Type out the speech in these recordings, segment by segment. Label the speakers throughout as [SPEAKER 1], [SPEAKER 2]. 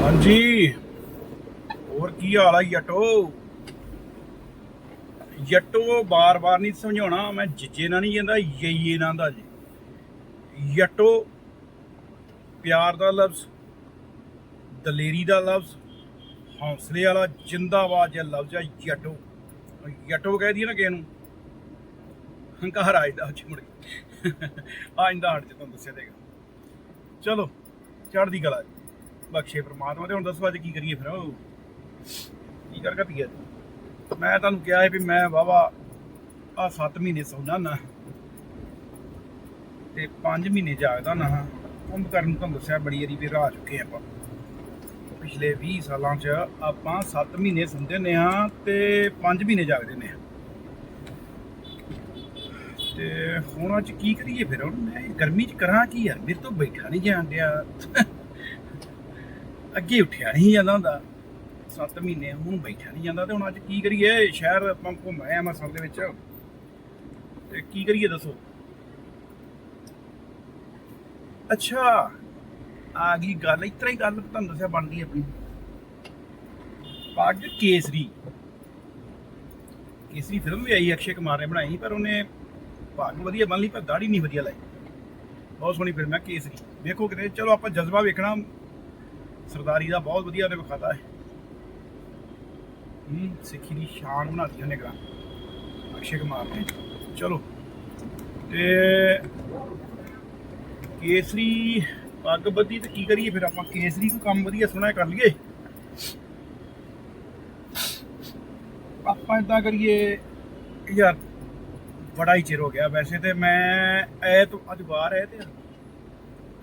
[SPEAKER 1] ਹਾਂਜੀ। ਹੋਰ ਕੀ ਹਾਲ ਆ ਯਟੋ ਜੱਟੋ, ਬਾਰ-ਬਾਰ ਨਹੀਂ ਸਮਝਾਉਣਾ, ਮੈਂ ਜਿੱਜੇ ਨਾਲ ਨਹੀਂ ਜਾਂਦਾ ਯਈਏ ਨਾਲ ਦਾ ਜੀ। ਯਟੋ ਪਿਆਰ ਦਾ ਲਫ਼ਜ਼, ਦਲੇਰੀ ਦਾ ਲਫ਼ਜ਼, ਹੌਸਲੇ ਵਾਲਾ ਜਿੰਦਾਬਾਦ ਜਿਹਾ ਲਫ਼ਜ਼ ਆ ਜੱਟੋ। ਜੱਟੋ ਕਹਿ ਦਈਏ ਨਾ ਕਿਸੇ ਨੂੰ, ਹੰਕਾਰ ਆ ਜਾਂਦਾ ਚਿਮੜ ਆ ਜਾਂਦਾ ਹਟ ਚ, ਤੁਹਾਨੂੰ ਦੱਸਿਆ ਦੇਗਾ ਚਲੋ, ਚੜ੍ਹਦੀ ਕਲਾ ਜੀ। ਬਖਸ਼ੇ ਪ੍ਰਮਾਤਮਾ ਤੇ, ਹੁਣ ਦੱਸੋ ਅੱਜ ਕੀ ਕਰੀਏ ਫਿਰ? ਕੀ ਕਰ ਘਟੀਏ ਮੈਂ ਤੁਹਾਨੂੰ ਕਿਹਾ ਹੈ ਵੀ ਮੈਂ ਵਾਵਾ ਆ 7 ਮਹੀਨੇ ਸੌਣਾ ਨਾ ਤੇ 5 ਮਹੀਨੇ ਜਾਗਦਾ ਨਾ ਕੰਮ ਕਰਨ ਨੂੰ ਤੁਹਾਨੂੰ ਦੱਸਿਆ ਬੜੀ ਵਾਰੀ ਵੀ ਰਾਹ ਚੁੱਕੇ ਆਪਾਂ। ਪਿਛਲੇ 20 ਸਾਲਾਂ 'ਚ ਆਪਾਂ 7 ਮਹੀਨੇ ਸੌਂਦੇ ਨੇ ਆ ਤੇ 5 ਮਹੀਨੇ ਜਾਗਦੇ ਨੇ ਆ ਤੇ ਹੁਣ ਅੱਜ ਕੀ ਕਰੀਏ ਫਿਰ? ਹੁਣ ਮੈਂ ਗਰਮੀ 'ਚ ਕਰਾਂ ਕੀ ਯਾਰ? ਮੇਰੇ ਤੋਂ ਬੈਠਾ ਨਹੀਂ ਜਾਣ ਡਿਆ। ਅੱਗੇ ਉੱਠਿਆ ਨਹੀਂ ਜਾਂਦਾ ਹੁੰਦਾ। 7 ਮਹੀਨੇ ਹੁਣ ਬੈਠਾ ਨਹੀਂ ਜਾਂਦਾ ਤੇ ਹੁਣ ਅੱਜ ਕੀ ਕਰੀਏ? ਸ਼ਹਿਰ ਆਪਾਂ ਘੁੰਮ ਆਏ ਦੇ ਵਿੱਚ। ਤੇ ਕੀ ਕਰੀਏ ਦੱਸੋ? ਅੱਛਾ, ਆ ਗਈ ਗੱਲ। ਇਸ ਹੀ ਗੱਲ ਤੁਹਾਨੂੰ ਦੱਸਿਆ ਬਣਦੀ ਆਪਣੀ। ਪੱਗ ਕੇਸਰੀ। ਕੇਸਰੀ ਫਿਲਮ ਵੀ ਆਈ ਅਕਸ਼ੇ ਕੁਮਾਰ ਨੇ ਬਣਾਈ, ਪਰ ਉਹਨੇ ਪੱਗ ਵਧੀਆ ਬਣ ਲਈ, ਪਰ ਦਾੜੀ ਨਹੀਂ ਵਧੀਆ ਲਾਈ। ਬਹੁਤ ਸੋਹਣੀ ਫਿਲਮ ਹੈ ਕੇਸਰੀ। ਵੇਖੋ ਕਿਤੇ। ਚਲੋ ਆਪਾਂ ਜਜ਼ਬਾ ਵੇਖਣਾ। ਸਰਦਾਰੀ ਦਾ ਬਹੁਤ ਵਧੀਆ ਉਹਨੇ ਵਿਖਾਤਾ ਹੈ। ਹੂੰ, ਸਿੱਖੀ ਦੀ ਸ਼ਾਨ ਬਣਾਤੀ ਉਹਨੇ ਗਾ ਅਕਸ਼ੇ ਕੁਮਾਰ ਨੇ। ਚਲੋ, ਤੇ ਕੇਸਰੀ ਪੱਗ ਬੱਦੀ ਤੇ ਕੀ ਕਰੀਏ ਫਿਰ? ਆਪਾਂ ਕੇਸਰੀ ਨੂੰ ਕੰਮ ਵਧੀਆ ਸੋਹਣਾ ਕਰ ਲਈਏ। ਆਪਾਂ ਇਦਾਂ ਕਰੀਏ, ਯਾਰ, ਬੜਾ ਹੀ ਚਿਰ ਹੋ ਗਿਆ ਵੈਸੇ ਤੇ ਮੈਂ ਐਤ ਅੱਜ ਬਾਹਰ ਹੈ ਤੇ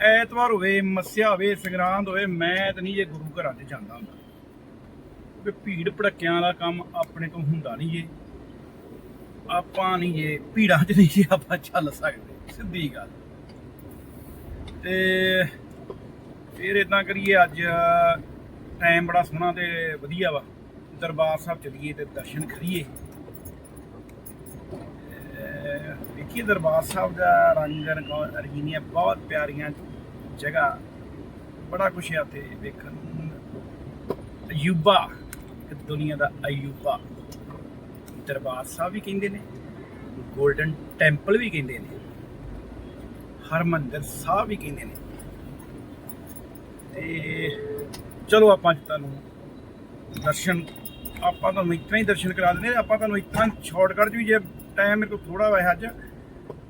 [SPEAKER 1] ਐਤਵਾਰ ਹੋਵੇ, ਮੱਸਿਆ ਹੋਵੇ, ਸੰਗਰਾਂਦ ਹੋਵੇ, ਮੈਂ ਤਾਂ ਨਹੀਂ ਜੇ ਗੁਰੂ ਘਰਾਂ 'ਚ ਜਾਂਦਾ ਹੁੰਦਾ। ਕਿ ਭੀੜ ਭੜੱਕਿਆਂ ਵਾਲਾ ਕੰਮ ਆਪਣੇ ਤੋਂ ਹੁੰਦਾ ਨਹੀਂ ਜੇ। ਆਪਾਂ ਨਹੀਂ ਜੇ, ਭੀੜਾਂ 'ਚ ਨਹੀਂ ਜੇ ਆਪਾਂ ਚੱਲ ਸਕਦੇ, ਸਿੱਧੀ ਗੱਲ। ਤੇ ਫਿਰ ਇਦਾਂ ਕਰੀਏ, ਅੱਜ ਟਾਈਮ ਬੜਾ ਸੋਹਣਾ ਤੇ ਵਧੀਆ ਵਾ। ਦਰਬਾਰ ਸਾਹਿਬ ਚਲੀਏ ਤੇ ਦਰਸ਼ਨ ਕਰੀਏ। ਅਹ ਦਰਬਾਰ ਸਾਹਿਬ ਦਾ ਰੰਗ ਰੰਗੀਨੀਆਂ ਬਹੁਤ ਪਿਆਰੀਆਂ ਜਗ੍ਹਾ। ਬੜਾ ਕੁਛ ਹੈ ਉੱਥੇ ਦੇਖਣ ਨੂੰ। ਅਯੂਬਾ, ਇੱਕ ਦੁਨੀਆ ਦਾ ਅਯੂਬਾ। ਦਰਬਾਰ ਸਾਹਿਬ ਵੀ ਕਹਿੰਦੇ ਨੇ 골ਡਨ ਟੈਂਪਲ ਵੀ ਕਹਿੰਦੇ ਨੇ, ਹਰਮੰਦਰ ਸਾਹਿਬ ਵੀ ਕਹਿੰਦੇ ਨੇ। ਤੇ ਚਲੋ ਆਪਾਂ ਤੁਹਾਨੂੰ ਦਰਸ਼ਨ, ਆਪਾਂ ਤੁਹਾਨੂੰ ਇਤਨਾ ਹੀ ਦਰਸ਼ਨ ਕਰਾ ਦਿੰਦੇ ਆਪਾਂ ਤੁਹਾਨੂੰ ਇਤਨਾ ਸ਼ਾਰਟਕਟ 'ਚ ਵੀ ਜੇ ਟਾਈਮ ਮੇਰੇ ਕੋਲ ਥੋੜਾ ਹੋਇਆ ਅੱਜ।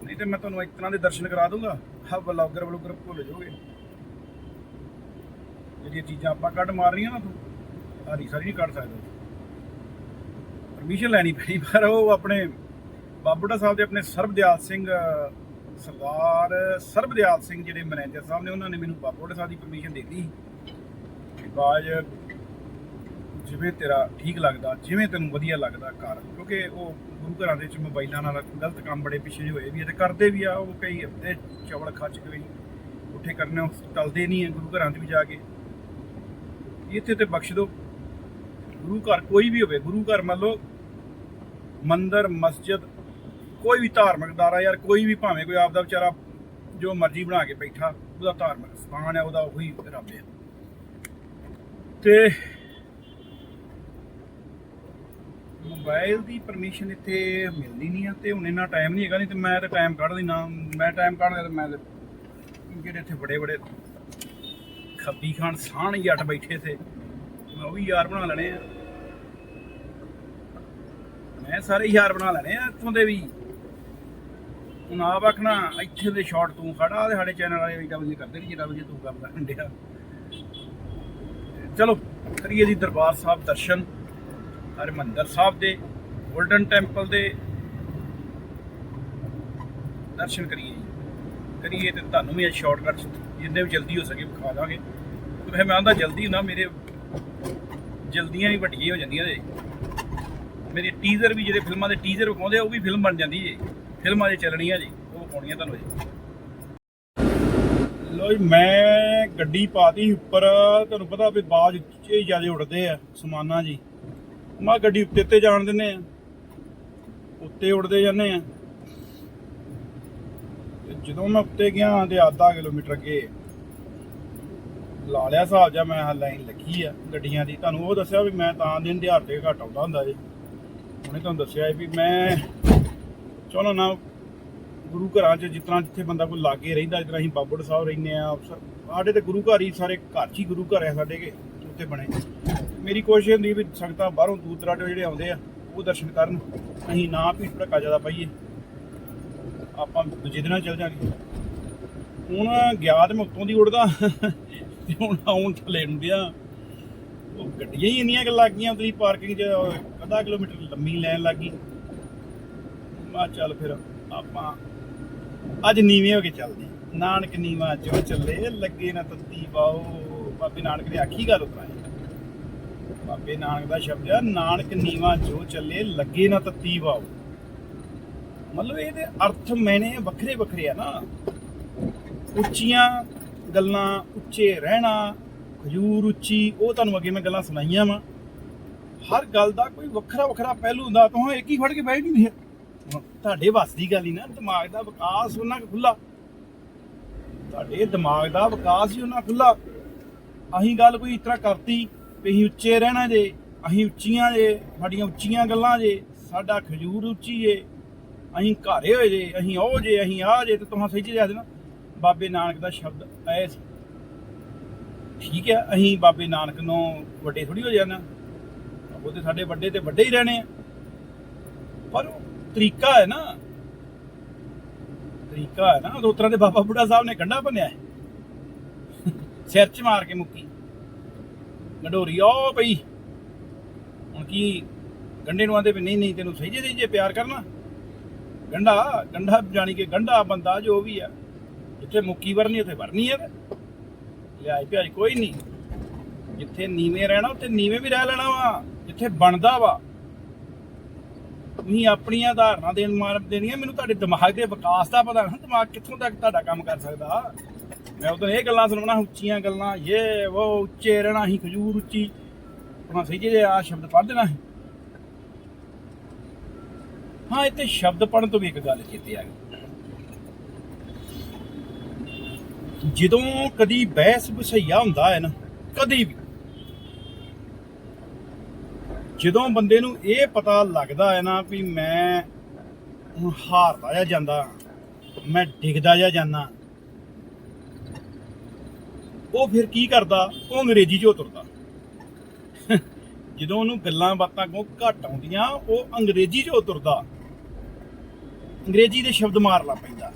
[SPEAKER 1] ਨਹੀਂ ਤੇ ਮੈਂ ਤੁਹਾਨੂੰ ਇੱਕ ਤਰ੍ਹਾਂ ਦੇ ਦਰਸ਼ਨ ਕਰਾ ਦੂੰਗਾ ਹਾਂ ਵਲੌਗਰ ਵਲੌਗਰ ਭੁੱਲ ਜਾਓਗੇ। ਜਿਹੜੀਆਂ ਚੀਜ਼ਾਂ ਆਪਾਂ ਕੱਢ ਮਾਰ ਰਹੀਆਂ ਨਾ ਤੂੰ ਸਾਰੀ ਸਾਰੀ ਨਹੀਂ ਕੱਢ ਸਕਦੇ। ਪਰਮਿਸ਼ਨ ਲੈਣੀ ਪੈਣੀ ਪਰ ਉਹ ਆਪਣੇ ਬਾਬੂੜਾ ਸਾਹਿਬ ਦੇ ਆਪਣੇ ਸਰਬਦਿਆਲ ਸਿੰਘ ਅ, ਸਰਦਾਰ ਸਰਬਦਿਆਲ ਸਿੰਘ ਜਿਹੜੇ ਮੈਨੇਜਰ ਸਾਹਿਬ ਨੇ ਉਹਨਾਂ ਨੇ ਮੈਨੂੰ ਬਾਬੂੜਾ ਸਾਹਿਬ ਦੀ ਪਰਮਿਸ਼ਨ ਦੇ ਦਿੱਤੀ। ਕਿ ਬਾਜ ਜਿਵੇਂ ਤੇਰਾ ਠੀਕ ਲੱਗਦਾ, ਜਿਵੇਂ ਤੈਨੂੰ ਵਧੀਆ ਲੱਗਦਾ ਕਰ। ਕਿਉਂਕਿ ਉਹ ਗੁਰੂ ਘਰਾਂ ਦੇ ਵਿੱਚ ਮੋਬਾਈਲਾਂ ਨਾਲ ਗਲਤ ਕੰਮ ਬੜੇ ਪਿੱਛੇ ਜਿਹੇ ਹੋਏ ਵੀ ਆ ਤੇ ਕਰਦੇ ਵੀ ਆ, ਉਹ ਕਈ ਹਫ਼ਤੇ ਚਵਲ ਖੱਚ ਕੇ ਵੀ, ਉੱਠੇ ਕਰਨੇ ਟਲਦੇ ਨਹੀਂ ਹੈ ਗੁਰੂ ਘਰਾਂ 'ਚ ਵੀ ਜਾ ਕੇ। ਇੱਥੇ ਤੇ ਬਖਸ਼ ਦਿਓ। ਗੁਰੂ ਘਰ ਕੋਈ ਵੀ ਹੋਵੇ, ਗੁਰੂ ਘਰ ਮੰਨ ਲਓ, ਮੰਦਰ, ਮਸਜਿਦ, ਕੋਈ ਵੀ ਧਾਰਮਿਕ ਦਾਰਾ ਯਾਰ, ਕੋਈ ਵੀ ਭਾਵੇਂ ਕੋਈ ਆਪਦਾ ਵਿਚਾਰਾ ਜੋ ਮਰਜ਼ੀ ਬਣਾ ਕੇ ਬੈਠਾ, ਉਹਦਾ ਧਾਰਮਿਕ ਸਥਾਨ ਹੈ ਉਹਦਾ ਉਹੀ ਰੱਬ ਹੈ ਤੇ ਮੋਬਾਈਲ ਦੀ ਪਰਮਿਸ਼ਨ ਇੱਥੇ ਮਿਲਦੀ ਨਹੀਂ ਆ ਤੇ ਹੁਣ ਇੰਨਾ ਟਾਈਮ ਨਹੀਂ ਹੈਗਾ ਨਹੀਂ ਤੇ ਮੈਂ ਤਾਂ ਟਾਈਮ ਕੱਢ ਲੈਣਾ ਮੈਂ ਟਾਈਮ ਕੱਢ ਲਿਆ ਤੇ ਮੈਂ ਤੇ ਜਿਹੜੇ ਇੱਥੇ ਬੜੇ ਬੜੇ ਖੱਬੀ ਖਾਨ ਸਾਹਣ ਜੱਟ ਬੈਠੇ ਥੇ ਮੈਂ ਉਹ ਵੀ ਯਾਰ ਬਣਾ ਲੈਣੇ ਆ। ਮੈਂ ਸਾਰੇ ਯਾਰ ਬਣਾ ਲੈਣੇ ਆ ਇੱਥੋਂ ਦੇ ਵੀ। ਹੁਣ ਆਪ ਆਖਣਾ, ਇੱਥੇ ਦੇ ਸ਼ਾਟ ਤੂੰ ਖੜਾ ਤੇ ਸਾਡੇ ਚੈਨਲ ਵਾਲੇ ਵੀ ਡਬਲ ਕਰਦੇ ਨਹੀਂ ਜਿਹੜਾ ਵਧੀਆ ਤੂੰ ਕਰਦਾ ਹੰਡਿਆ ਚਲੋ, ਕਰੀਏ ਜੀ ਦਰਬਾਰ ਸਾਹਿਬ ਦਰਸ਼ਨ। ਹਰਿਮੰਦਰ ਸਾਹਿਬ ਦੇ, ਗੋਲਡਨ ਟੈਂਪਲ ਦੇ ਦਰਸ਼ਨ ਕਰੀਏ ਜੀ। ਕਰੀਏ ਤੇ ਤੁਹਾਨੂੰ ਵੀ ਇਹ ਸ਼ਾਰਟਕਟ ਜਿੰਨੇ ਵੀ ਜਲਦੀ ਹੋ ਸਕੇ ਵਿਖਾ ਦਾਂਗੇ। ਤੇ ਮੈਂ ਆਂਦਾ ਜਲਦੀ ਨਾ ਮੇਰੇ ਜਲਦੀਆਂ ਵੀ ਵੱਡੀਆਂ ਹੋ ਜਾਂਦੀਆਂ ਨੇ। ਮੇਰੇ ਟੀਜ਼ਰ ਵੀ ਜਿਹੜੇ ਫਿਲਮਾਂ ਦੇ ਟੀਜ਼ਰ ਵਿਖਾਉਂਦੇ ਆ, ਉਹ ਵੀ ਫਿਲਮ ਬਣ ਜਾਂਦੀ ਜੀ ਫਿਲਮਾਂ ਦੇ ਚੱਲਣੀਆਂ ਜੀ, ਉਹ ਵਿਖਾਉਣੀਆਂ ਤੁਹਾਨੂੰ ਜੀ। ਲੋ ਜੀ, ਮੈਂ ਗੱਡੀ ਪਾਤੀ ਉੱਪਰ। ਤੁਹਾਨੂੰ ਪਤਾ ਵੀ ਬਾਜ ਇਹ ਜ਼ਿਆਦਾ ਉੱਡਦੇ ਆ ਸਮਾਨਾਂ ਜੀ। ਮੈਂ ਗੱਡੀ ਉੱਤੇ ਉੱਤੇ ਜਾਣ ਦਿੰਨੇ ਆ। ਉੱਤੇ ਉੱਡਦੇ ਜਾਂਦੇ ਆ। ਜਦੋਂ ਮੈਂ ਉੱਤੇ ਗਿਆ ਤੇ ਆਧਾ ਕਿਲੋਮੀਟਰ ਅੱਗੇ ਲਾ ਲਿਆ ਹਿਸਾਬ ਜਾਂ ਮੈਂ ਲਾਈਨ ਲੱਗੀ ਆ ਗੱਡੀਆਂ ਦੀ। ਤੁਹਾਨੂੰ ਉਹ ਦੱਸਿਆ ਵੀ ਮੈਂ ਤਾਂ ਦਿਨ ਦਿਹਾੜ ਤੇ ਘੱਟ ਆਉਂਦਾ ਹੁੰਦਾ ਜੀ। ਉਹਨੇ ਤੁਹਾਨੂੰ ਦੱਸਿਆ ਵੀ ਮੈਂ ਚਲੋ ਨਾ, ਗੁਰੂ ਘਰਾਂ 'ਚ ਜਿਸ ਤਰ੍ਹਾਂ ਜਿੱਥੇ ਬੰਦਾ ਕੋਈ ਲਾਗੇ ਰਹਿੰਦਾ ਜਿਸ ਅਸੀਂ ਬਾਬੜ ਸਾਹਿਬ ਰਹਿੰਦੇ ਆ ਸਾਡੇ ਤੇ ਗੁਰੂ ਘਰ ਹੀ, ਸਾਰੇ ਘਰ 'ਚ ਹੀ ਗੁਰੂ ਘਰ ਆ ਸਾਡੇ ਕੇ ਉੱਤੇ ਬਣੇ। ਮੇਰੀ ਕੋਸ਼ਿਸ਼ ਹੁੰਦੀ ਵੀ ਸੰਗਤਾਂ ਬਾਹਰੋਂ ਦੂਰ ਦਰਾਡੇ ਜਿਹੜੇ ਆਉਂਦੇ ਆ, ਉਹ ਦਰਸ਼ਨ ਕਰਨ। ਅਸੀਂ ਨਾ ਭੀੜ ਭੜਕਾ ਜ਼ਿਆਦਾ ਪਾਈਏ। ਆਪਾਂ ਦੂਜੇ ਦਿਨਾਂ ਚੱਲ ਜਾਾਂਗੇ। ਹੁਣ ਗਿਆ ਤੇ ਮੈਂ ਉੱਤੋਂ ਦੀ ਉੜਦਾ ਤੇ ਹੁਣ ਆਉਣ ਥੱਲੇ ਨੂੰ ਪਿਆ ਉਹ ਗੱਡੀਆਂ ਹੀ ਇੰਨੀਆਂ ਕੁ ਲੱਗ ਗਈਆਂ ਉਤਰੀ ਪਾਰਕਿੰਗ 'ਚ ਅੱਧਾ ਕਿਲੋਮੀਟਰ ਲੰਮੀ ਲਾਈਨ ਲੱਗ ਗਈ। ਮਾ ਚੱਲ ਫਿਰ ਆਪਾਂ ਅੱਜ ਨੀਵੇਂ ਹੋ ਕੇ ਚੱਲਦੇ ਨਾਨਕ ਨੀਵਾ ਜੋ ਚੱਲੇ, ਲੱਗੇ ਨਾ ਤੱਤੀ ਬਾਓ। ਬਾਬੇ ਨਾਨਕ ਨੇ ਆਖੀ ਗੱਲ ਉਤਰਾਈ ਬਾਬੇ ਨਾਨਕ ਦਾ ਸ਼ਬਦ ਆ, ਨਾਨਕ ਨੀਵਾ ਜੋ ਚੱਲੇ, ਲੱਗੇ ਨਾ ਤੱਤੀ ਬਾਓ ਮਤਲਬ ਇਹਦੇ ਅਰਥ ਮੈਨੇ ਵੱਖਰੇ ਵੱਖਰੇ ਆ ਨਾ। ਉੱਚੀਆਂ ਗੱਲਾਂ, ਉੱਚੇ ਰਹਿਣਾ ਖਜੂਰ ਉੱਚੀ, ਉਹ ਤੁਹਾਨੂੰ ਅੱਗੇ ਮੈਂ ਗੱਲਾਂ ਸੁਣਾਈਆਂ ਵਾ। ਹਰ ਗੱਲ ਦਾ ਕੋਈ ਵੱਖਰਾ ਵੱਖਰਾ ਪਹਿਲੂ ਹੁੰਦਾ ਤੁਹਾਂ ਇੱਕ ਹੀ ਫੜ ਕੇ ਬਹਿ ਨਹੀਂ ਤੁਹਾਡੇ ਵੱਸ ਦੀ ਗੱਲ ਹੀ ਨਾ, ਦਿਮਾਗ ਦਾ ਵਿਕਾਸ ਉਹਨਾਂ ਕੁ ਖੁੱਲਾ ਤੁਹਾਡੇ ਦਿਮਾਗ ਦਾ ਵਿਕਾਸ ਹੀ ਉਹਨਾਂ ਖੁੱਲਾ ਅਸੀਂ ਗੱਲ ਕੋਈ ਇਸ ਤਰ੍ਹਾਂ ਕਰਤੀ ਵੀ ਅਸੀਂ ਉੱਚੇ ਰਹਿਣਾ ਜੇ, ਅਸੀਂ ਉੱਚੀਆਂ ਜੇ, ਸਾਡੀਆਂ ਉੱਚੀਆਂ ਗੱਲਾਂ ਜੇ, ਸਾਡਾ ਖਜੂਰ ਉੱਚੀ ਜੇ, ਅਸੀਂ ਘਾਰੇ ਹੋਏ ਜੇ, ਅਸੀਂ ਉਹ ਜੇ, ਅਸੀਂ ਆ ਜੇ, ਤੇ ਤੁਹਾਂ ਸਹੀ ਜਾ ਦੇਣਾ। ਬਾਬੇ ਨਾਨਕ ਦਾ ਸ਼ਬਦ ਐ ਸੀ। ਠੀਕ ਹੈ, ਅਸੀਂ ਬਾਬੇ ਨਾਨਕ ਨੂੰ ਵੱਡੇ ਥੋੜੀ ਹੋ ਜਾਣਾ। ਉਹ ਤੇ ਸਾਡੇ ਵੱਡੇ ਤੇ ਵੱਡੇ ਹੀ ਰਹਿਣੇ ਆ। ਪਰ ਉਹ ਤਰੀਕਾ ਹੈ ਨਾ। ਤਰੀਕਾ ਹੈ ਨਾ ਦੋ ਤਰ੍ਹਾਂ ਦੇ ਬਾਬਾ ਬੁੱਢਾ ਸਾਹਿਬ ਨੇ ਗੰਡਾ ਭੰਨਿਆ। ਸਿਰ 'ਚ ਮਾਰ ਕੇ ਮੁੱਕੀ। ਗੰਡੋਰੀ ਉਹ ਪਈ ਹੁਣ ਕੀ ਗੰਡੇ ਨੂੰ ਆਂਦੇ ਵੀ ਨਹੀਂ ਨਹੀਂ, ਤੈਨੂੰ ਸਹੀ ਜੇ ਜੇ ਪਿਆਰ ਕਰਨਾ। ਗੰਡਾ ਗੰਡਾ ਜਾਣੀ ਕਿ ਗੰਡਾ ਬੰਦਾ ਜੋ ਵੀ ਆ, ਜਿੱਥੇ ਮੁੱਕੀ ਵਰਨੀ, ਉੱਥੇ ਵਰਨੀ ਹੈ ਲਿਆਈ ਪਿਆਈ ਕੋਈ ਨਹੀਂ। ਜਿੱਥੇ ਨੀਵੇਂ ਰਹਿਣਾ, ਉੱਥੇ ਨੀਵੇਂ ਵੀ ਰਹਿ ਲੈਣਾ ਵਾ। ਜਿੱਥੇ ਬਣਦਾ ਵਾ। ਤੁਸੀਂ ਆਪਣੀਆਂ ਧਾਰਨਾ ਦੇਣ, ਮਾਰ ਦੇਣੀਆਂ, ਮੈਨੂੰ ਤੁਹਾਡੇ ਦਿਮਾਗ ਦੇ ਵਿਕਾਸ ਦਾ ਪਤਾ ਨਾ, ਦਿਮਾਗ ਕਿੱਥੋਂ ਤੱਕ ਤੁਹਾਡਾ ਕੰਮ ਕਰ ਸਕਦਾ। ਮੈਂ ਉਦੋਂ ਇਹ ਗੱਲਾਂ ਸੁਣਾਉਣਾ, ਉੱਚੀਆਂ ਗੱਲਾਂ ਇਹ ਉਹ ਉੱਚੇ ਰਹਿਣਾ ਹੀ ਖਜੂਰ ਉੱਚੀ। ਆਪਣਾ ਸਹੀ ਜੇ ਆ ਸ਼ਬਦ ਪੜ੍ਹ ਦੇਣਾ ਸੀ ਹਾਂ ਇੱਥੇ ਸ਼ਬਦ ਪੜਨ ਤੋਂ ਵੀ ਇੱਕ ਗੱਲ ਕੀਤੀ ਆ। ਗਈ ਜਦੋਂ ਕਦੀ ਬਹਿਸ ਬਸਈਆ ਹੁੰਦਾ ਹੈ ਨਾ, ਕਦੀ ਵੀ। ਜਦੋਂ ਬੰਦੇ ਨੂੰ ਇਹ ਪਤਾ ਲੱਗਦਾ ਹੈ ਨਾ ਵੀ ਮੈਂ ਹੁਣ ਹਾਰਦਾ ਜਾ ਜਾਂਦਾ, ਮੈਂ ਡਿੱਗਦਾ ਜਾ ਜਾਂਦਾ ਉਹ ਫਿਰ ਕੀ ਕਰਦਾ? ਉਹ ਅੰਗਰੇਜ਼ੀ 'ਚ ਉਤਰਦਾ ਜਦੋਂ ਉਹਨੂੰ ਗੱਲਾਂ ਬਾਤਾਂ ਕੋ ਘੱਟ ਆਉਂਦੀਆਂ, ਉਹ ਅੰਗਰੇਜ਼ੀ 'ਚ ਉਤਰਦਾ ਅੰਗਰੇਜ਼ੀ ਦੇ ਸ਼ਬਦ ਮਾਰਨਾ ਪੈਂਦਾ।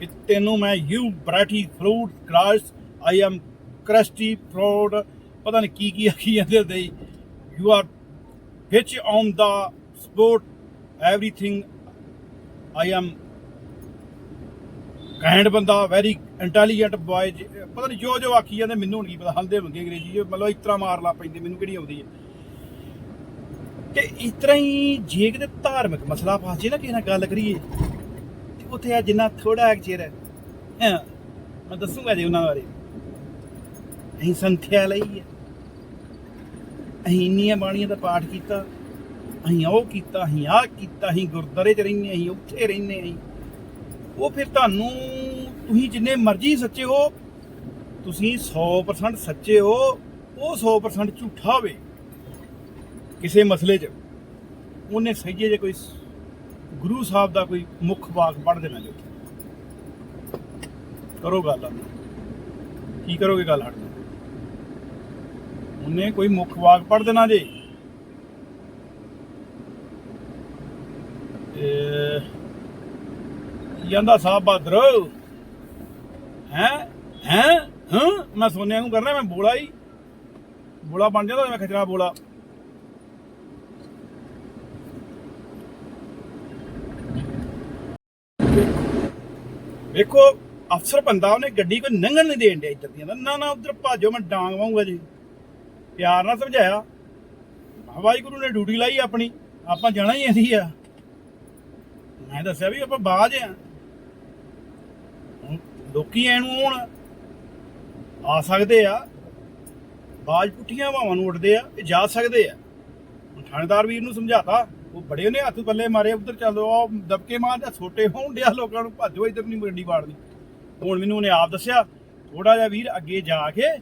[SPEAKER 1] ਕਿ ਤੈਨੂੰ ਮੈਂ you bratty fruit cross I am crusty fraud ਪਤਾ ਨਹੀਂ ਕੀ ਕੀ ਆਖੀ ਜਾਂਦੇ ਹੁੰਦੇ you are which on the support everything I am kind ਬੰਦਾ ਵੈਰੀ ਇੰਟੈਲੀਜੈਂਟ ਬॉय ਪਤਾ ਨਹੀਂ ਜੋ ਜੋ ਆਖੀ ਜਾਂਦੇ ਮੈਨੂੰ ਹੁਣ ਕੀ ਪਤਾ ਹਲਦੇ ਹੁੰਦੇ ਅੰਗਰੇਜ਼ੀ ਚ, ਮਤਲਬ ਇਸ ਤਰ੍ਹਾਂ ਮਾਰ ਲਾ ਪੈਂਦੇ ਮੈਨੂੰ ਕਿਹੜੀ ਆਉਂਦੀ ਹੈ। ਤੇ ਇਸ ਤਰ੍ਹਾਂ ਹੀ ਜੇ ਕਿਤੇ ਧਾਰਮਿਕ ਮਸਲਾ ਫਸ ਜੇ ਨਾ ਕਿਸੇ ਨਾਲ ਗੱਲ ਕਰੀਏ ਤੇ ਉੱਥੇ ਆ ਜਿੰਨਾ ਥੋੜਾ ਇੱਕ ਚਿਰ ਹੈ। ਹੈਂ, ਮੈਂ ਦੱਸੂਗਾ ਜੀ ਉਹਨਾਂ ਬਾਰੇ। ਅਸੀਂ ਸੰਥਿਆ ਲਈ ਹੈ। ਅਸੀਂ ਇੰਨੀਆਂ ਬਾਣੀਆਂ ਦਾ ਪਾਠ ਕੀਤਾ ਅਸੀਂ ਉਹ ਕੀਤਾ ਅਸੀਂ ਆਹ ਕੀਤਾ ਅਸੀਂ ਗੁਰਦਾਰੇ 'ਚ ਰਹਿੰਦੇ ਅਸੀਂ ਉੱਥੇ ਰਹਿੰਦੇ ਅਸੀਂ ਉਹ ਫਿਰ ਤੁਹਾਨੂੰ ਤੁਸੀਂ ਜਿੰਨੇ ਮਰਜ਼ੀ ਸੱਚੇ ਹੋ, ਤੁਸੀਂ 100% ਸੱਚੇ ਹੋ, ਉਹ 100% ਝੂਠਾ ਹੋਵੇ। ਕਿਸੇ ਮਸਲੇ 'ਚ ਉਹਨੇ ਸਹੀਏ ਜੇ ਕੋਈ ਗੁਰੂ ਸਾਹਿਬ ਦਾ ਕੋਈ ਮੁੱਖ ਵਾਕ ਪੜ੍ਹ ਦੇਣਾ ਜੋ। ਕਰੋ ਗੱਲ ਆਪਣੀ। ਕੀ ਕਰੋਗੇ ਗੱਲ ਹਟ ਉਹਨੇ ਕੋਈ ਮੁੱਖ ਵਾਕ ਪੜ੍ਹ ਦੇਣਾ ਜੇ। ਇਹ ਸਾਹਿਬ ਬਹਾਦਰ। ਹੈ? ਹੈ? ਹਾਂ? ਮੈਂ ਸੋਨਿਆ ਨੂੰ ਕਰਨਾ, ਮੈਂ ਬੋਲਾ ਹੀ। ਬੋਲਾ ਬਣ ਜਾਂਦਾ, ਮੈਂ ਖਚਰਾ ਬੋਲਾ। ਵੇਖੋ, ਅਫਸਰ ਬੰਦਾ, ਉਹਨੇ ਗੱਡੀ ਕੋਈ ਨੰਗਣ ਨਹੀਂ ਦੇਣ ਡਿਆ ਇੱਧਰ ਦੀਆਂ। ਨਾ ਨਾ, ਉਧਰ ਭਾਜੋ, ਮੈਂ ਡਾਂਗ ਵਾਉਂਗਾ ਜੀ। ਪਿਆਰ ਨਾਲ ਸਮਝਾਇਆ। ਵਾਹਿਗੁਰੂ ਨੇ ਡਿਊਟੀ ਲਾਈ ਆਪਣੀ। ਆਪਾਂ ਜਾਣਾ ਹੀ ਅਸੀਂ ਆ। ਮੈਂ ਦੱਸਿਆ ਵੀ ਆਪਾਂ ਬਾਜ ਆ। ਲੋਕੀ ਐ ਨੂੰ ਆਉਣ ਆ ਸਕਦੇ ਆ। ਬਾਜ ਪੁੱਠੀਆਂ ਹਵਾਵਾਂ ਨੂੰ ਉੱਡਦੇ ਆ, ਇਹ ਜਾ ਸਕਦੇ ਆ। ਹੁਣ ਥਾਣੇਦਾਰ ਵੀਰ ਨੂੰ ਸਮਝਾਤਾ, ਉਹ ਬੜੇ ਉਹਨੇ ਹੱਥ ਪੱਲੇ ਮਾਰੇ, ਉਧਰ ਚੱਲੋ ਆ ਦਬਕੇ ਮਾਰਦਾ ਛੋਟੇ ਹੋਣ ਡਿਆ ਲੋਕਾਂ ਨੂੰ ਭੱਜੋ ਇਧਰ ਨਹੀਂ ਗੱਡੀ ਵਾੜਨੀ। ਹੁਣ ਮੈਨੂੰ ਉਹਨੇ ਆਪ ਦੱਸਿਆ ਥੋੜਾ ਜਿਹਾ ਵੀਰ ਅੱਗੇ ਜਾ ਕੇ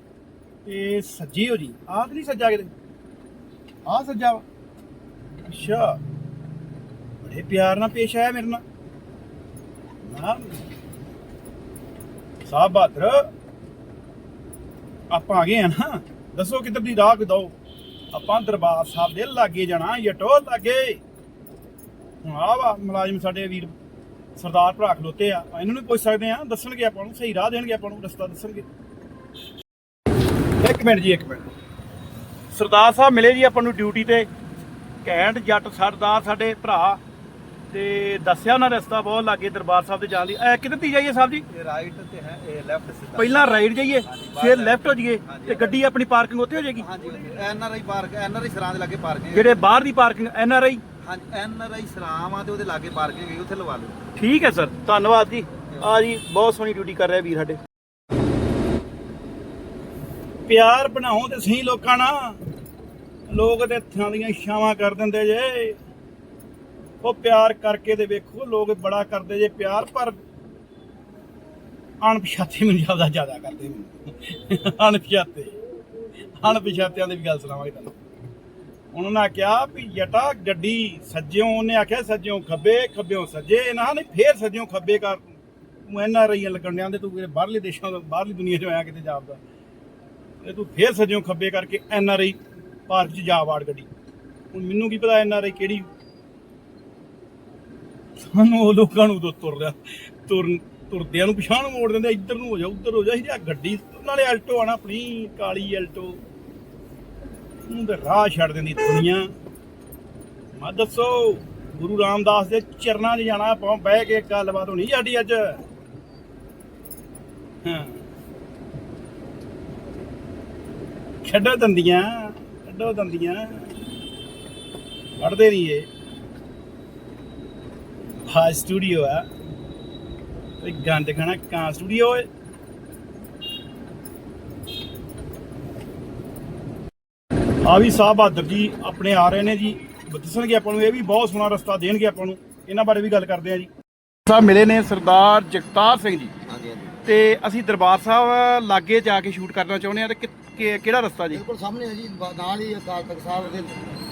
[SPEAKER 1] ਤੇ ਸੱਜੇ ਹੋ ਜੀ। ਆਹ ਨਹੀਂ ਸੱਜਾ ਕਿਤੇ? ਆਹ ਸੱਜਾ ਵਾ। ਅੱਛਾ। ਬੜੇ ਪਿਆਰ ਨਾਲ ਪੇਸ਼ ਆਇਆ ਮੇਰੇ ਨਾਲ। ਨਾ। ਸਾਹਿਬ ਬਹਾਦਰ, ਆਪਾਂ ਆ ਗਏ ਆ ਨਾ। ਦੱਸੋ ਕਿੱਧਰ ਦੀ ਰਾਹ ਕਿਦੋ ਆਪਾਂ ਦਰਬਾਰ ਸਾਹਿਬ ਦੇ ਲਾਗੇ ਜਾਣਾ ਯਟੋ ਲਾਗੇ। ਹੁਣ ਆ ਵਾ ਮੁਲਾਜ਼ਮ ਸਾਡੇ ਵੀਰ ਸਰਦਾਰ ਭਰਾ ਖਲੋਤੇ ਆ। ਇਹਨਾਂ ਨੂੰ ਪੁੱਛ ਸਕਦੇ ਆ, ਦੱਸਣਗੇ ਆਪਾਂ ਨੂੰ, ਸਹੀ ਰਾਹ ਦੇਣਗੇ ਆਪਾਂ ਨੂੰ, ਰਸਤਾ ਦੱਸਣਗੇ। ਇੱਕ ਮਿੰਟ ਜੀ, ਇੱਕ ਮਿੰਟ। ਸਰਦਾਰ ਸਾਹਿਬ ਮਿਲੇ ਜੀ ਆਪਾਂ ਨੂੰ ਡਿਊਟੀ ਤੇ। ਘੈਂਟ ਜੱਟ ਸਰਦਾਰ ਸਾਡੇ ਭਰਾ। ਤੇ ਦੱਸਿਆ ਉਹਨਾਂ ਰਸਤਾ ਬਹੁਤ ਲਾਗੇ ਦਰਬਾਰ ਸਾਹਿਬ ਦੇ ਜਾਣ ਲਈ। ਐ ਕਿੱਧਰ ਦੀ ਜਾਈਏ ਸਾਹਿਬ ਜੀ?
[SPEAKER 2] ਇਹ ਰਾਈਟ ਤੇ ਹੈ ਇਹ ਲੈਫਟ ਸਿੱਧਾ।
[SPEAKER 1] ਪਹਿਲਾਂ ਰਾਈਟ ਜਾਈਏ ਫਿਰ ਲੈਫਟ ਹੋ ਜਾਈਏ ਤੇ ਗੱਡੀ ਆਪਣੀ ਪਾਰਕਿੰਗ ਉੱਥੇ ਹੋ ਜਾਏਗੀ?
[SPEAKER 2] ਹਾਂਜੀ N R I park N R I ਸਰਾਂ ਦੇ ਲਾਗੇ ਪਾਰਕਿੰਗ
[SPEAKER 1] ਜਿਹੜੇ ਬਾਹਰ ਦੀ ਪਾਰਕਿੰਗ ਐਨ ਆਰ ਆਈ
[SPEAKER 2] ਹਾਂਜੀ ਐਨ ਆਰ ਆਈ ਸਰਾਂ ਆ ਤੇ ਉਹਦੇ ਲਾਗੇ ਪਾਰਕਿੰਗ ਹੈ ਉੱਥੇ ਲਵਾ ਲਓ।
[SPEAKER 1] ਠੀਕ ਹੈ ਸਰ ਧੰਨਵਾਦ ਜੀ। ਆ ਜੀ ਬਹੁਤ ਸੋਹਣੀ ਡਿਊਟੀ ਕਰ ਰਿਹਾ ਵੀਰ ਸਾਡੇ। ਪਿਆਰ ਬਣਾਓ ਤੇ ਸਹੀ ਲੋਕਾਂ ਨਾਲ। ਲੋਕ ਤੇ ਹੱਥਾਂ ਦੀਆਂ ਛਾਵਾਂ ਕਰ ਦਿੰਦੇ ਜੇ। ਉਹ ਪਿਆਰ ਕਰਕੇ ਤੇ ਵੇਖੋ, ਲੋਕ ਬੜਾ ਕਰਦੇ ਜੇ ਪਿਆਰ, ਪਰ ਅਣਪਛਾਤੇ ਮੈਨੂੰ ਜ਼ਿਆਦਾ ਜ਼ਿਆਦਾ ਕਰਦੇ ਮੈਨੂੰ ਅਣਪਛਾਤੇ। ਅਣਪਛਾਤਿਆਂ ਦੀ ਵੀ ਗੱਲ ਸੁਣਾਵਾਂਗੇ ਤੁਹਾਨੂੰ। ਉਹਨਾਂ ਨੇ ਕਿਹਾ ਵੀ ਜਟਾ, ਗੱਡੀ ਸੱਜਿਓਂ, ਉਹਨੇ ਆਖਿਆ ਸੱਜਿਓਂ ਖੱਬੇ, ਖੱਬਿਓਂ ਸੱਜੇ। ਇਹਨਾਂ ਨੇ ਫੇਰ ਸੱਜਿਓਂ ਖੱਬੇ ਕਰ ਤੂੰ ਐਨ ਆਰ ਆਈਆਂ ਲੱਗਣ ਡਿਆਂ ਤੇ ਤੂੰ ਕਿਤੇ ਬਾਹਰਲੇ ਦੇਸ਼ਾਂ ਤੋਂ, ਬਾਹਰਲੀ ਦੁਨੀਆ 'ਚ ਆਇਆ ਕਿਤੇ ਜਾਪਦਾ। ਤੇ ਤੂੰ ਫੇਰ ਸੱਜਿਓਂ ਖੱਬੇ ਕਰਕੇ ਐਨ ਆਰ ਆਈ ਪਾਰਕ 'ਚ ਜਾ ਵਾੜ ਗੱਡੀ। ਹੁਣ ਮੈਨੂੰ ਕੀ ਪਤਾ ਐਨ ਆਰ ਆਈ ਕਿਹੜੀ ਸਾਨੂੰ ਉਹ ਲੋਕਾਂ ਨੂੰ ਉਦੋਂ ਤੁਰ ਤੁਰ, ਤੁਰਦਿਆਂ ਨੂੰ ਪਛਾਣ ਮੋੜ ਦਿੰਦੇ, ਇੱਧਰ ਨੂੰ ਹੋ ਜਾ, ਉੱਧਰ ਹੋ ਜਾ, ਇਹ ਗੱਡੀ, ਨਾਲੇ ਐਲਟੋ ਆਣਾ ਆਪਣੀ ਕਾਲੀ ਐਲਟੋ। ਉਹਨੂੰ ਤੇ ਰਾਹ ਛੱਡ ਦਿੰਦੀ ਦੁਨੀਆ। ਮੈਂ ਦੱਸੋ, ਗੁਰੂ ਰਾਮਦਾਸ ਦੇ ਚਰਨਾਂ 'ਚ ਜਾਣਾ, ਆਪਾਂ ਬਹਿ ਕੇ ਗੱਲਬਾਤ ਹੋਣੀ ਸਾਡੀ ਅੱਜ। ਹਾਂ। ਛੱਡੋ ਦੰਦੀਆਂ ਛੱਡੋ ਦੰਦੀਆਂ। ਵੜਦੇ ਨਹੀਂ ਏ ਹਾਂ ਸਟੂਡੀਓ ਆ। ਇਹ ਗੰਦ ਖਾਣਾ ਕਾਂ ਸਟੂਡੀਓ ਹੈ ਆ ਵੀ ਸਾਹਿਬ ਬਹਾਦਰ ਜੀ ਆਪਣੇ ਆ ਰਹੇ ਨੇ ਜੀ। ਦੱਸਣਗੇ ਆਪਾਂ ਨੂੰ ਇਹ ਵੀ ਬਹੁਤ ਸੋਹਣਾ ਰਸਤਾ ਦੇਣਗੇ ਆਪਾਂ ਨੂੰ। ਇਹਨਾਂ ਬਾਰੇ ਵੀ ਗੱਲ ਕਰਦੇ ਆ ਜੀ। ਸਾਹਿਬ ਮਿਲੇ ਨੇ ਸਰਦਾਰ ਜਗਤਾਰ ਸਿੰਘ ਜੀ। ਤੇ ਅਸੀਂ ਦਰਬਾਰ ਸਾਹਿਬ ਲਾਗੇ ਜਾ ਕੇ ਸ਼ੂਟ ਕਰਨਾ ਚਾਹੁੰਦੇ ਆ ਤੇ ਕਿ- ਕਿ- ਕਿਹੜਾ ਰਸਤਾ ਜੀ?
[SPEAKER 2] ਬਿਲਕੁਲ ਸਾਹਮਣੇ ਹੈ ਜੀ ਬ- ਨਾਲ ਹੀ ਅਕਾਲ ਤਖਤ ਸਾਹਿਬ ਦੇ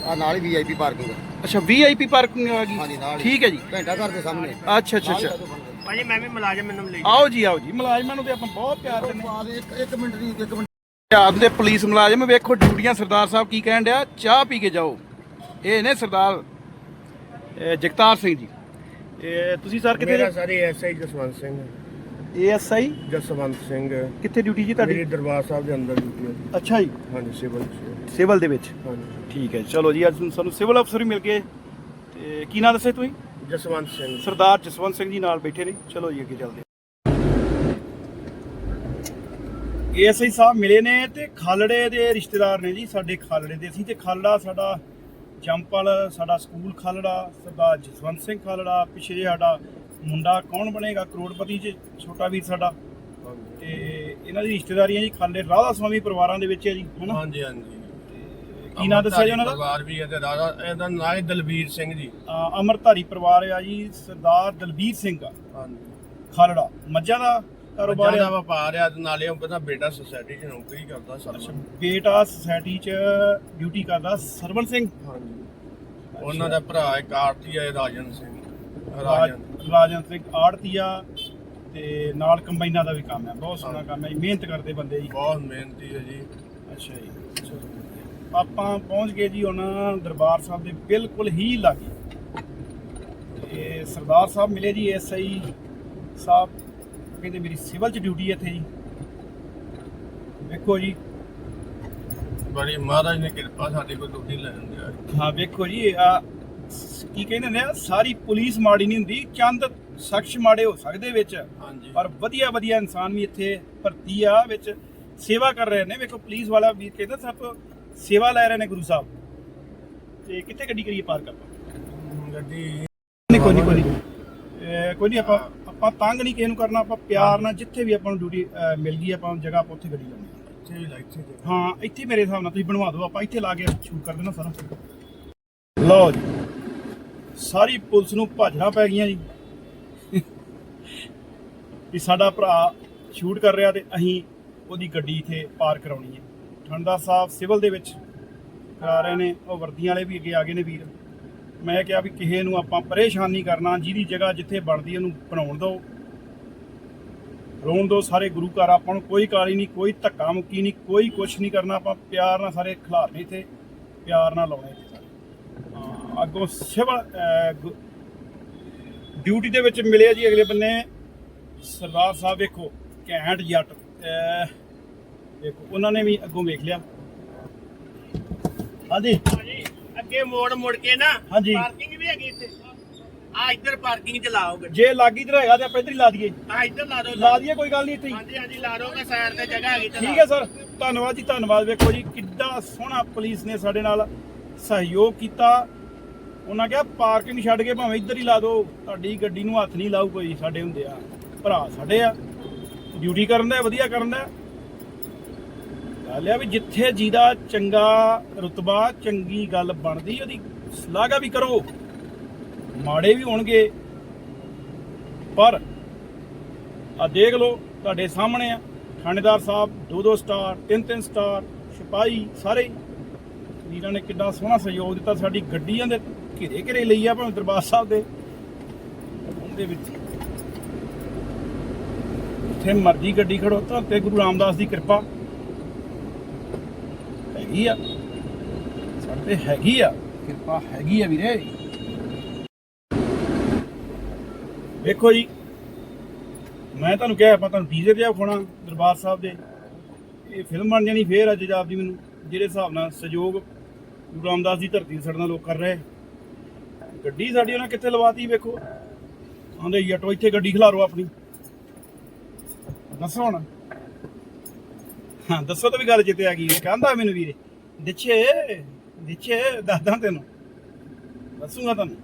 [SPEAKER 2] ਆ ਨਾਲ ਹੀ ਵੀਆਈਪੀ ਪਾਰਕਿੰਗ ਹੈ
[SPEAKER 1] ਅੱਛਾ ਵੀਆਈਪੀ ਪਾਰਕਿੰਗ ਆ
[SPEAKER 2] ਹਾਂਜੀ
[SPEAKER 1] ਗਈ
[SPEAKER 2] ਨਾਲ ਹੀ।
[SPEAKER 1] ਠੀਕ ਹੈ ਜੀ।
[SPEAKER 2] ਘੰਟਾ ਘਰ ਦੇ ਸਾਹਮਣੇ।
[SPEAKER 1] ਅੱਛਾ ਅੱਛਾ ਅੱਛਾ।
[SPEAKER 3] ਭਾਜੀ ਮੈਂ ਵੀ ਮੁਲਾਜ਼ਮ ਮੈਨੂੰ ਮਿਲੀ
[SPEAKER 1] ਆਓ ਜੀ ਆਓ ਜੀ। ਮੁਲਾਜ਼ਮਾਂ ਨੂੰ ਤੇ ਆਪਾਂ ਬਹੁਤ ਪਿਆਰ ਦਿੰਦੇ ਹਾਂ।
[SPEAKER 2] ਇੱਕ ਇੱਕ ਮਿੰਟ ਦੀ ਇੱਕ ਮਿੰਟ।
[SPEAKER 1] ਪੰਜਾਬ ਦੇ ਪੁਲਿਸ ਮੁਲਾਜ਼ਮ ਵੇਖੋ ਡਿਊਟੀਆਂ ਸਰਦਾਰ ਸਾਹਿਬ ਕੀ ਕਹਿਣ ਡਿਆ। ਚਾਹ ਪੀ ਕੇ ਜਾਓ। ਇਹ ਨੇ ਸਰਦਾਰ ਜਗਤਾਰ ਸਿੰਘ ਜੀ। ਇਹ ਤੁਸੀਂ ਸਰ
[SPEAKER 3] ਮੇਰਾ
[SPEAKER 1] ਕਿੱਥੇ
[SPEAKER 3] ਸਾਰੇ ਐਸਆਈ ਜਸਵੰਤ ਸਿੰਘ।
[SPEAKER 1] ਏਐਸਆਈ?
[SPEAKER 3] ਜਸਵੰਤ ਸਿੰਘ।
[SPEAKER 1] ਕਿੱਥੇ ਡਿਊਟੀ ਜੀ
[SPEAKER 3] ਮੇਰੀ
[SPEAKER 1] ਤੁਹਾਡੀ
[SPEAKER 3] ਦਰਬਾਰ ਸਾਹਿਬ ਦੇ ਅੰਦਰ ਡਿਊਟੀ ਹੈ ਜੀ।
[SPEAKER 1] ਅੱਛਾ ਜੀ।
[SPEAKER 3] ਹਾਂਜੀ ਸਿਵਲ ਚ।
[SPEAKER 1] ਸਿਵਲ ਦੇ ਵਿੱਚ?
[SPEAKER 3] ਹਾਂਜੀ।
[SPEAKER 1] ਠੀਕ ਹੈ ਚਲੋ ਜੀ ਅੱਜ ਸਾਨੂੰ ਸਿਵਲ ਅਫਸਰ ਵੀ ਮਿਲ ਗਏ। ਤੇ ਕੀ ਨਾਂ ਦੱਸੇ ਤੁਸੀਂ?
[SPEAKER 3] ਜਸਵੰਤ ਸਿੰਘ।
[SPEAKER 1] ਸਰਦਾਰ ਜਸਵੰਤ ਸਿੰਘ ਜੀ ਨਾਲ ਬੈਠੇ ਨੇ। ਚਲੋ ਜੀ ਅੱਗੇ ਚੱਲਦੇ ਏਐਸਆਈ ਸਾਹਿਬ ਮਿਲੇ ਨੇ ਤੇ ਖਾਲੜੇ ਦੇ ਰਿਸ਼ਤੇਦਾਰ ਨੇ ਜੀ ਸਾਡੇ ਖਾਲੜੇ ਦੇ। ਸੀ ਤੇ ਖਾਲੜਾ ਸਾਡਾ ਜੰਪਲ ਸਾਡਾ ਸਕੂਲ ਖਾਲੜਾ ਸਰਦਾਰ ਜਸਵੰਤ ਸਿੰਘ ਖਾਲੜਾ ਪਿਛੇ ਜਿਹੇ ਸਾਡਾ ਮੁੰਡਾ ਕੌਣ ਬਣੇਗਾ? ਕਰੋੜਪਤੀ ਚ ਛੋਟਾ ਵੀਰ ਸਾਡਾ। ਤੇ ਇਹਨਾਂ ਦੀ ਰਿਸ਼ਤੇਦਾਰੀਆਂ ਜੀ ਖਾਲੇ ਰਾਧਾ ਸਵਾਮੀ ਪਰਿਵਾਰਾਂ ਦੇ ਵਿੱਚ ਹੈ ਜੀ ਹਨਾ?
[SPEAKER 3] ਹਾਂਜੀ ਹਾਂਜੀ।
[SPEAKER 1] ਕੀ ਨਾਂ ਦੱਸਿਆ ਜੀ ਉਹਨਾਂ ਦਾ?
[SPEAKER 3] ਪਰਿਵਾਰ ਵੀ ਹੈ ਤੇ ਰਾਜਾ ਇਹਦਾ ਨਾਂ ਹੈ ਦਲਬੀਰ ਸਿੰਘ ਜੀ।
[SPEAKER 1] ਅ, ਅਮਰਧਾਰੀ ਪਰਿਵਾਰ ਆ ਜੀ ਸਰਦਾਰ ਦਲਬੀਰ ਸਿੰਘ ਆ।
[SPEAKER 3] ਹਾਂਜੀ।
[SPEAKER 1] ਖਾਲੜਾ ਮੱਝਾਂ ਦਾ ਕਾਰੋਬਾਰ ਆ?
[SPEAKER 3] ਵਪਾਰ ਹੈ ਤੇ ਨਾਲੇ ਉਹਦਾ ਬੇਟਾ ਸੁਸਾਇਟੀ 'ਚ ਨੌਕਰੀ ਕਰਦਾ ਸਰਵਨ
[SPEAKER 1] ਬੇਟਾ ਸੁਸਾਇਟੀ 'ਚ ਡਿਊਟੀ ਕਰਦਾ ਸਰਵਨ ਸਿੰਘ?
[SPEAKER 3] ਹਾਂਜੀ। ਉਹਨਾਂ ਦਾ ਭਰਾ ਇੱਕ ਆਰਤੀ ਹੈ ਰਾਜਨ ਸਿੰਘ।
[SPEAKER 1] ਰਾਜ-
[SPEAKER 3] ਰਾਜਨ
[SPEAKER 1] ਰਾਜਨ ਸਿੰਘ ਆੜਤੀਆ ਤੇ ਨਾਲ ਕੰਬਾਈਨਾਂ ਦਾ ਵੀ ਕੰਮ ਹੈ। ਬਹੁਤ ਸੋਹਣਾ ਕੰਮ ਹੈ ਜੀ, ਮਿਹਨਤ ਕਰਦੇ ਬੰਦੇ ਜੀ।
[SPEAKER 3] ਬਹੁਤ ਮਿਹਨਤੀ ਹੈ ਜੀ।
[SPEAKER 1] ਅੱਛਾ ਜੀ। ਆਪਾਂ ਪਹੁੰਚ ਗਏ ਜੀ ਹੁਣ ਦਰਬਾਰ ਸਾਹਿਬ ਦੇ ਬਿਲਕੁਲ ਹੀ ਲਾਗੇ। ਤੇ ਸਰਦਾਰ ਸਾਹਿਬ ਮਿਲੇ ਜੀ ਐਸਆਈ ਸਾਹਿਬ। ਕਹਿੰਦੇ ਮੇਰੀ ਸਿਵਲ 'ਚ ਡਿਊਟੀ ਇੱਥੇ ਜੀ। ਵੇਖੋ ਜੀ।
[SPEAKER 3] ਬੜੀ ਮਹਾਰਾਜ ਨੇ ਕਿਰਪਾ ਸਾਡੇ ਕੋਲ ਡਿਊਟੀ ਲੈਣ ਦਿਆ।
[SPEAKER 1] ਹਾਂ ਵੇਖੋ ਜੀ ਆ ਕੀ ਕਹਿੰਦੇ ਹੁੰਦੇ ਆ ਸਾਰੀ ਪੁਲਿਸ ਮਾੜੀ ਨਹੀਂ ਹੁੰਦੀ ਚੰਦ ਸ਼ਖਸ ਮਾੜੇ ਹੋ ਸਕਦੇ ਵਿੱਚ
[SPEAKER 3] ਹਾਂਜੀ।
[SPEAKER 1] ਪਰ ਵਧੀਆ ਵਧੀਆ ਇਨਸਾਨ ਵੀ ਇੱਥੇ ਭਰਤੀ ਆ ਵਿੱਚ ਸੇਵਾ ਕਰ ਰਹੇ ਨੇ। ਵੇਖੋ ਪੁਲਿਸ ਵਾਲਾ ਵੀ ਕਹਿੰਦਾ ਸਭ ਸੇਵਾ ਲੈ ਰਹੇ ਨੇ ਗੁਰੂ ਸਾਹਿਬ। ਤੇ ਕਿੱਥੇ ਗੱਡੀ ਕਰੀਏ ਪਾਰਕ ਆਪਾਂ?
[SPEAKER 3] ਗੱਡੀ
[SPEAKER 1] ਨਹੀਂ ਕੋਈ ਨਹੀਂ ਕੋਈ ਨਹੀਂ। ਇਹ ਕੋਈ ਨਹੀਂ ਆਪਾਂ ਆਪਾਂ ਤੰਗ ਨਹੀਂ ਕਿਸੇ ਨੂੰ ਕਰਨਾ ਆਪਾਂ ਪਿਆਰ ਨਾਲ ਜਿੱਥੇ ਵੀ ਆਪਾਂ ਨੂੰ ਡਿਊਟੀ ਮਿਲ ਗਈ ਆਪਾਂ ਨੂੰ ਜਗ੍ਹਾ ਆਪਾਂ ਉੱਥੇ ਗੱਡੀ ਲਾਉਣੀ
[SPEAKER 3] ਇੱਥੇ ਤੇ
[SPEAKER 1] ਹਾਂ ਇੱਥੇ ਮੇਰੇ ਹਿਸਾਬ ਨਾਲ ਤੁਸੀਂ ਬਣਵਾ ਦਿਓ ਆਪਾਂ ਇੱਥੇ ਲਾ ਕੇ ਸ਼ੂਟ ਕਰ ਦੇਣਾ ਸਾਰਾ। ਲਓ ਜੀ। ਸਾਰੀ ਪੁਲਿਸ ਨੂੰ ਭਾਜਣਾ ਪੈ ਗਈਆਂ ਜੀ। ਵੀ ਸਾਡਾ ਭਰਾ ਸ਼ੂਟ ਕਰ ਰਿਹਾ ਤੇ ਅਸੀਂ ਉਹਦੀ ਗੱਡੀ ਇੱਥੇ ਪਾਰ ਕਰਾਉਣੀ ਹੈ। ਠੰਡਾ ਸਾਹਿਬ ਸਿਵਲ ਦੇ ਵਿੱਚ ਕਰਾ ਰਹੇ ਨੇ, ਉਹ ਵਰਦੀਆਂ ਵਾਲੇ ਵੀ ਅੱਗੇ ਆ ਗਏ ਨੇ ਵੀਰ। ਮੈਂ ਕਿਹਾ ਵੀ ਕਿਸੇ ਨੂੰ ਆਪਾਂ ਪਰੇਸ਼ਾਨ ਨਹੀਂ ਕਰਨਾ, ਜਿਹਦੀ ਜਗ੍ਹਾ ਜਿੱਥੇ ਬਣਦੀ ਉਹਨੂੰ ਬਣਾਉਣ ਦਿਓ। ਰੋਣ ਦਿਓ ਸਾਰੇ ਗੁਰੂ ਘਰ, ਆਪਾਂ ਨੂੰ ਕੋਈ ਕਾਲੀ ਨਹੀਂ, ਕੋਈ ਧੱਕਾ ਮੁੱਕੀ ਨਹੀਂ, ਕੋਈ ਕੁਛ ਨਹੀਂ ਕਰਨਾ, ਆਪਾਂ ਪਿਆਰ ਨਾਲ ਸਾਰੇ ਖਿਲਾਰਨੇ ਇੱਥੇ, ਪਿਆਰ ਨਾਲ ਲਾਉਣੇ ਅੱਗੋਂ ਸਿਵਲ ਡਿਊਟੀ ਦੇ ਵਿੱਚ ਮਿਲੇ ਆ ਜੀ ਅਗਲੇ ਬੰਨੇ। ਸਰਦਾਰ ਸਾਹਿਬ ਵੇਖੋ ਘੈਂਟ ਜੱਟ। ਵੇਖੋ ਉਹਨਾਂ ਨੇ ਵੀ ਅੱਗੋਂ ਵੇਖ ਲਿਆ। ਹਾਂਜੀ।
[SPEAKER 4] ਅੱਗੇ ਮੋੜ ਮੁੜ ਕੇ ਨਾ। ਪਾਰਕਿੰਗ ਵੀ ਹੈਗੀ ਇੱਥੇ। ਆ ਇੱਧਰ ਪਾਰਕਿੰਗ ਚ ਲਾਓ ਗੱਡੀ।
[SPEAKER 1] ਜੇ ਲਾਗੀ ਤੇ ਹੈਗਾ ਤੇ ਆਪਾਂ ਇੱਧਰ ਹੀ ਲਾ ਦਈਏ।
[SPEAKER 4] ਆ ਇੱਧਰ ਲਾ ਦਿਓ।
[SPEAKER 1] ਲਾ ਦਈਏ ਕੋਈ ਗੱਲ ਨਹੀਂ ਇੱਥੇ
[SPEAKER 4] ਹਾਂਜੀ ਹਾਂਜੀ ਲਾ ਦੋਗੇ ਸਾਈਡ ਤੇ ਜਗ੍ਹਾ ਹੈਗੀ ਤੇ
[SPEAKER 1] ਠੀਕ ਹੈ ਸਰ। ਧੰਨਵਾਦ ਜੀ ਧੰਨਵਾਦ। ਵੇਖੋ ਜੀ ਕਿੱਦਾਂ ਸੋਹਣਾ ਪੁਲਿਸ ਨੇ ਸਾਡੇ ਨਾਲ ਸਹਿਯੋਗ ਕੀਤਾ। ਉਹਨਾਂ ਕਿਹਾ ਪਾਰਕਿੰਗ ਛੱਡ ਕੇ ਭਾਵੇਂ ਇੱਧਰ ਹੀ ਲਾ ਦਿਓ, ਤੁਹਾਡੀ ਗੱਡੀ ਨੂੰ ਹੱਥ ਨਹੀਂ ਲਾਊ ਕੋਈ ਸਾਡੇ ਹੁੰਦੇ ਆ, ਭਰਾ ਸਾਡੇ ਆ ਡਿਊਟੀ ਕਰਨ ਦਾ ਵਧੀਆ ਕਰਨ ਦਾ ਗੱਲ ਆ ਵੀ ਜਿੱਥੇ ਜਿਹਦਾ ਚੰਗਾ ਰੁਤਬਾ, ਚੰਗੀ ਗੱਲ ਬਣਦੀ, ਉਹਦੀ ਸ਼ਲਾਘਾ ਵੀ ਕਰੋ। ਮਾੜੇ ਵੀ ਹੋਣਗੇ। ਪਰ ਆ ਦੇਖ ਲਓ, ਤੁਹਾਡੇ ਸਾਹਮਣੇ ਆ, ਥਾਣੇਦਾਰ ਸਾਹਿਬ ਦੋ ਦੋ ਸਟਾਰ ਤਿੰਨ ਤਿੰਨ ਸਟਾਰ, ਸਿਪਾਹੀ ਸਾਰੇ। ਹੀ। ਵੀਰਾਂ ਨੇ ਕਿੰਨਾ ਸੋਹਣਾ ਸਹਿਯੋਗ ਦਿੱਤਾ ਸਾਡੀ ਗੱਡੀਆਂ ਦੇ ਘਿਰੇ ਘਿਰੇ ਲਈ ਆ ਭਾਵੇਂ ਦਰਬਾਰ ਸਾਹਿਬ ਦੇ। ਉਹਦੇ ਵਿੱਚ। ਜਿੱਥੇ ਮਰਜ਼ੀ ਗੱਡੀ ਖੜੋ, ਤਾਂ ਤੇ ਗੁਰੂ ਰਾਮਦਾਸ ਦੀ ਕਿਰਪਾ। ਹੈਗੀ ਆ। ਸਾਡੇ ਹੈਗੀ ਆ। ਕਿਰਪਾ ਹੈਗੀ ਆ ਵੀਰੇ। ਵੇਖੋ ਜੀ। ਮੈਂ ਤੁਹਾਨੂੰ ਕਿਹਾ, ਆਪਾਂ ਤੁਹਾਨੂੰ ਡੀਜ਼ੇ ਤੇ ਵਿਖਾਉਣਾ ਦਰਬਾਰ ਸਾਹਿਬ ਦੇ। ਇਹ ਫਿਲਮ ਬਣ ਜਾਣੀ ਫੇਰ ਅੱਜ ਜਾਬ ਦੀ ਮੈਨੂੰ। ਜਿਹੜੇ ਹਿਸਾਬ ਨਾਲ ਸਹਿਯੋਗ ਗੁਰੂ ਰਾਮਦਾਸ ਦੀ ਧਰਤੀ ਤੇ ਸਾਡੇ ਲੋਕ ਕਰ ਰਹੇ। ਗੱਡੀ ਸਾਡੀ ਉਹਨਾਂ ਕਿੱਥੇ ਲਵਾਤੀ ਵੇਖੋ। ਆਂਦੇ ਯਟੋ ਇੱਥੇ ਗੱਡੀ ਖਿਲਾਰੋ ਆਪਣੀ। ਦੱਸੋ ਹੁਣ। ਹਾਂ ਦੱਸੋ ਤਾਂ ਵੀ ਗੱਲ ਜਿੱਤੇ ਆ ਗਈ ਕਹਿੰਦਾ ਮੈਨੂੰ ਵੀਰੇ ਦਿੱਛੇ ਦਿੱਛੇ ਦੱਸਦਾ ਤੈਨੂੰ। ਦੱਸੂਗਾ ਤੁਹਾਨੂੰ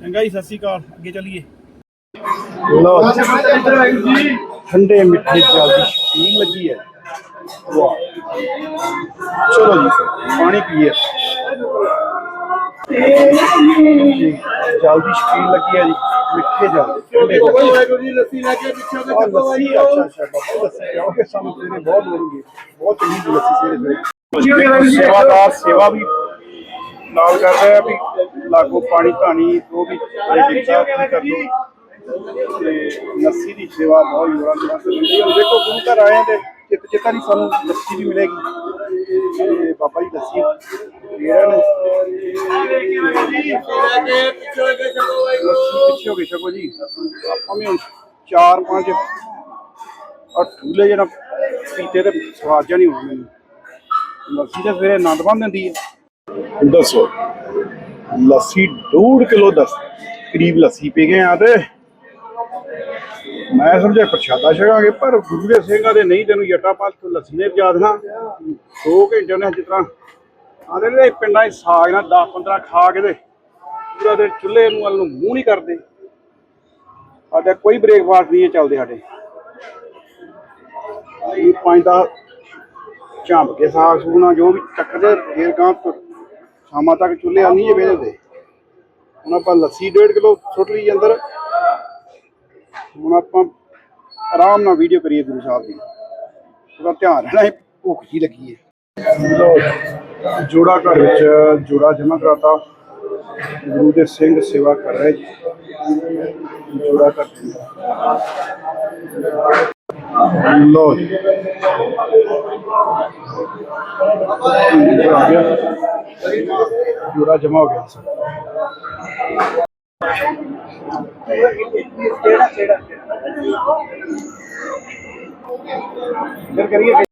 [SPEAKER 1] ਚੰਗਾ ਜੀ ਸਤਿ ਸ਼੍ਰੀ ਅਕਾਲ। ਅੱਗੇ ਚੱਲੀਏ। ਲਓ। ਠੰਡੇ ਮਿੱਠੇ ਜਲ ਦੀ ਸ਼ਕੀਨ ਲੱਗੀ ਹੈ। ਵਾਹ। ਚਲੋ ਜੀ ਪਾਣੀ ਪੀਏ। ਜੀ ਜਲ ਸ਼ਕੀਨ ਲੱਗੀ ਹੈ ਜੀ ਮਿੱਠੇ ਜਲ
[SPEAKER 2] ਜੀ ਲੱਸੀ ਲੈ ਕੇ ਪਿੱਛੇ
[SPEAKER 1] ਆਹ ਲੱਸੀ ਅੱਛਾ ਅੱਛਾ ਬਾਬਾ ਲੱਸੀ ਪਿਆਓਗੇ ਸਾਨੂੰ ਤੇਰੇ ਬਹੁਤ ਲੋੜ ਬਹੁਤ ਚੰਗੀ ਲੱਸੀ ਸਵੇਰੇ ਸੇਵਾਦਾਰ ਸੇਵਾ ਵੀ ਨਾਲ ਕਰ ਰਹੇ ਵੀ ਲਾਗੋ ਪਾਣੀ ਧਾਣੀ ਜੋ ਵੀ ਜਿੱਦਾਂ ਕਰ ਦੋ ਤੇ ਲੱਸੀ ਦੀ ਸੇਵਾ ਬਹੁਤ ਜੋਰਾਂ ਸ਼ੋਰਾਂ ਤੇ ਦੇਖੋ, ਗੁਰੂ ਘਰ ਆਏ ਤੇ ਚਿੱਤ ਚਿੱਤਾ ਨਹੀਂ ਸਾਨੂੰ ਲੱਸੀ ਵੀ ਮਿਲੇਗੀ। ਤੇ ਬਾਬਾ ਜੀ ਲੱਸੀ ਦੇ ਨੇ ਪਿੱਛੇ ਹੋ ਗਏ ਛਕੋ ਜੀ। ਆਪਾਂ ਵੀ ਹੁਣ ਚਾਰ ਪੰਜ ਔਰ ਠੂਲੇ ਜਿਹੜਾ ਪੀਤੇ ਤੇ ਸਵਾਦ ਜਿਹਾ ਨਹੀਂ ਹੋਣਾ ਮੈਨੂੰ। ਲੱਸੀ ਤਾਂ ਸਵੇਰੇ ਆਨੰਦ ਬੰਨ ਦਿੰਦੀ ਹੈ ਦੱਸੋ, ਲੱਸੀ 2 ਕਿਲੋ ਦੱਸ, ਕਰੀਬ ਲੱਸੀ ਪੀ ਗਏ ਆ ਤੇ ਮੈਂ ਸਮਝਿਆ ਪ੍ਰਸ਼ਾਦਾ ਛਕਾਂਗੇ, ਪਰ ਗੁਰੂ ਦੇ ਸਿੰਘਾਂ ਦੇ ਨਹੀਂ ਤੈਨੂੰ ਜੱਟਾ ਤੋਂ ਲੱਸੀ ਨੇ ਪਜਾ 2 ਘੰਟੇ ਉਹਨੇ ਜਿਸ ਤਰ੍ਹਾਂ ਆਂਦੇ ਨੇ, ਪਿੰਡਾਂ 'ਚ ਸਾਗ ਨਾਲ 10 15 ਖਾ ਕੇ ਤੇ ਪੂਰਾ ਦਿਨ ਚੁੱਲ੍ਹੇ ਨੂੰ ਵੱਲ ਨੂੰ ਮੂੰਹ ਨਹੀਂ ਕਰਦੇ। ਸਾਡਾ ਕੋਈ ਬ੍ਰੇਕਫਾਸਟ ਨਹੀਂ ਚੱਲਦੇ ਸਾਡੇ। ਇਹ ਪੰਜ ਦਾ ਝੰਬ ਕੇ ਸਾਗ ਸੂਣਾ ਜੋ ਵੀ ਚੱਕਦੇ, ਫੇਰ ਗਾਂ ਸ਼ਾਮਾਂ ਤੱਕ ਚੁੱਲ੍ਹੇ ਆ ਨਹੀਂ ਵੇਲੇ ਦੇ ਹੁਣ ਆਪਾਂ ਲੱਸੀ 1.5 ਕਿਲੋ ਸੁੱਟ ਲਈ ਅੰਦਰ। ਹੁਣ ਆਪਾਂ ਆਰਾਮ ਨਾਲ ਵੀਡੀਓ ਕਰੀਏ ਗੁਰੂ ਸਾਹਿਬ ਦੀ। ਉਹਦਾ ਧਿਆਨ ਰਹਿਣਾ ਹੈ ਭੁੱਖ ਜੀ ਲੱਗੀ ਹੈ। ਲਓ ਜੀ, ਜੋੜਾ ਘਰ ਵਿੱਚ ਜੋੜਾ ਜਮ੍ਹਾਂ ਕਰਾਤਾ। ਗੁਰੂ ਦੇ ਸਿੰਘ ਸੇਵਾ ਕਰ ਰਹੇ ਜੀ। ਜੋੜਾ ਘਰ ਲੋ ਜੀ। ਆ ਗਿਆ ਜੋੜਾ ਜਮਾ ਹੋ ਗਿਆ ਸਰ ਫਿਰ ਕਰੀਏ